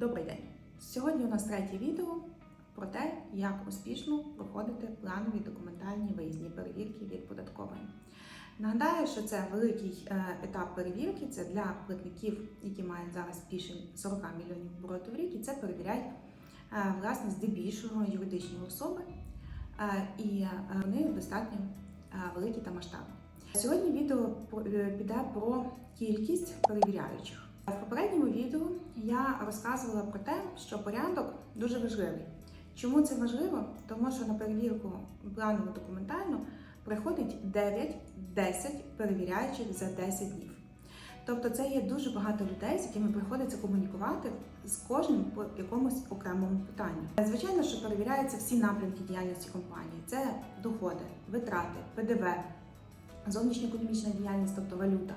Добрий день! Сьогодні у нас третє відео про те, як успішно проходити планові документальні виїзні перевірки від податкової. Нагадаю, що це великий е, етап перевірки. Це для платників, які мають зараз більше 40 мільйонів оборотів в рік, і це перевіряють е, власне здебільшого юридичні особи, е, і вони достатньо великі та масштабні. Сьогодні відео піде про кількість перевіряючих. В попередньому відео я розказувала про те, що порядок дуже важливий. Чому це важливо? Тому що на перевірку планову документальну приходить 9-10 перевіряючих за 10 днів. Тобто це є дуже багато людей, з якими приходиться комунікувати з кожним по якомусь окремому питанню. Звичайно, що перевіряються всі напрямки діяльності компанії: це доходи, витрати, ПДВ, зовнішньоекономічна діяльність, тобто валюта,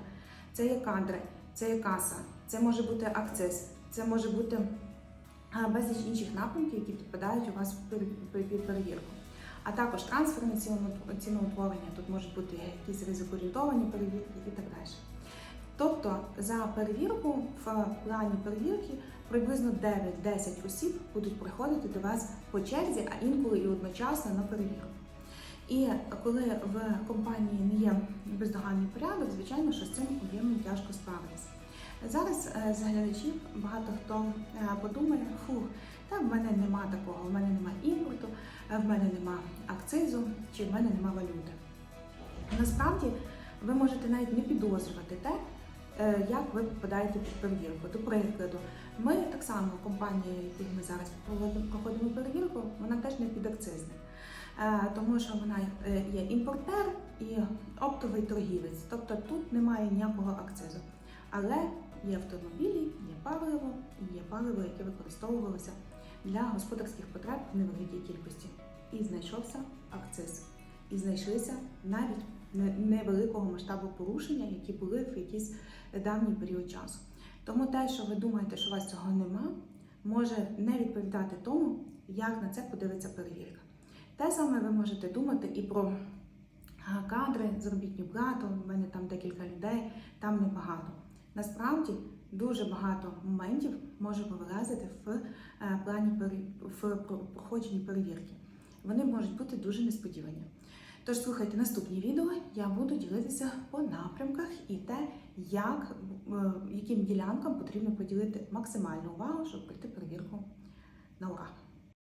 це є кадри, це є каса, це може бути акциз, це може бути безліч інших напрямків, які підпадають у вас під перевірку. А також трансферне ціноутворення, тут можуть бути якісь ризикоорієнтовані перевірки і так далі. Тобто за перевірку в плані перевірки приблизно 9-10 осіб будуть приходити до вас по черзі, а інколи і одночасно на перевірку. І коли в компанії не є бездоганний порядок, звичайно, що з цим об'ємом тяжко справитися. Зараз е, з глядачів багато хто е, подумає, фух, та в мене нема такого, в мене нема імпорту, е, в мене нема акцизу чи в мене нема валюти. Насправді ви можете навіть не підозрювати те, як ви попадаєте під перевірку. До прикладу, ми так само компанія, яку ми зараз проходимо перевірку, вона теж не підакцизна. Тому що вона є імпортер і оптовий торгівець. Тобто тут немає ніякого акцизу. Але є автомобілі, є паливо, і є паливо, яке використовувалося для господарських потреб в невеликій кількості. І знайшовся акциз. І знайшлися навіть невеликого масштабу порушення, які були в якийсь давній період часу. Тому те, що ви думаєте, що у вас цього нема, може не відповідати тому, як на це подивиться перевірка. Те саме ви можете думати і про кадри, заробітну плату. У мене там декілька людей, там небагато. Насправді дуже багато моментів може повилазити в е, плані в проходженні перевірки. Вони можуть бути дуже несподівані. Тож слухайте наступні відео, я буду ділитися по напрямках і те, як, е, яким ділянкам потрібно поділити максимальну увагу, щоб пройти перевірку на ура.